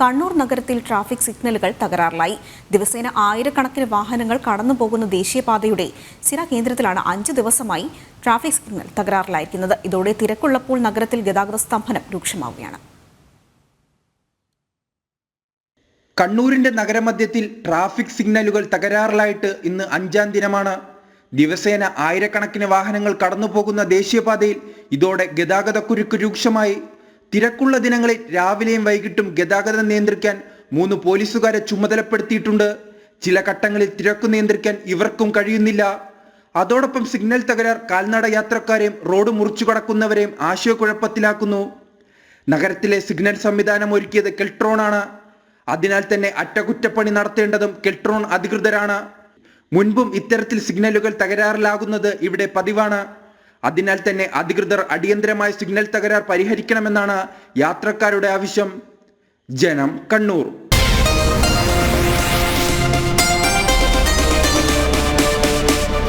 കണ്ണൂർ നഗരത്തിൽ ട്രാഫിക് സിഗ്നലുകൾ തകരാറിലായി. ദിവസേന ആയിരക്കണക്കിന് വാഹനങ്ങൾ കടന്നുപോകുന്ന ദേശീയപാതയുടെ സിര കേന്ദ്രത്തിലാണ് അഞ്ച് ദിവസമായി ട്രാഫിക് സിഗ്നൽ തകരാറിലായിരിക്കുന്നത്. ഇതോടെ തിരക്കുള്ളപ്പോൾ നഗരത്തിൽ ഗതാഗത സ്തംഭനം രൂക്ഷമാവുകയാണ്. കണ്ണൂരിന്റെ നഗരമധ്യത്തിൽ ട്രാഫിക് സിഗ്നലുകൾ തകരാറിലായിട്ട് ഇന്ന് അഞ്ചാം ദിനമാണ്. ദിവസേന ആയിരക്കണക്കിന് വാഹനങ്ങൾ കടന്നുപോകുന്ന ദേശീയപാതയിൽ ഇതോടെ ഗതാഗതക്കുരുക്ക് രൂക്ഷമായി. തിരക്കുള്ള ദിനങ്ങളിൽ രാവിലെയും വൈകിട്ടും ഗതാഗതം നിയന്ത്രിക്കാൻ മൂന്ന് പോലീസുകാരെ ചുമതലപ്പെടുത്തിയിട്ടുണ്ട്. ചില ഘട്ടങ്ങളിൽ തിരക്ക് നിയന്ത്രിക്കാൻ ഇവർക്കും കഴിയുന്നില്ല. അതോടൊപ്പം സിഗ്നൽ തകരാർ കാൽനട യാത്രക്കാരെയും റോഡ് മുറിച്ചു കടക്കുന്നവരെയും ആശയക്കുഴപ്പത്തിലാക്കുന്നു. നഗരത്തിലെ സിഗ്നൽ സംവിധാനം ഒരുക്കിയത് കെൽട്രോൺ ആണ് അതിനാൽ തന്നെ അറ്റകുറ്റപ്പണി നടത്തേണ്ടതും കെൽട്രോൺ അധികൃതരാണ്. മുൻപും ഇത്തരത്തിൽ സിഗ്നലുകൾ തകരാറിലാകുന്നത് ഇവിടെ പതിവാണ്. അതിനാൽ തന്നെ അധികൃതർ അടിയന്തരമായ സിഗ്നൽ തകരാർ പരിഹരിക്കണമെന്നാണ് യാത്രക്കാരുടെ ആവശ്യം. ജനം കണ്ണൂർ.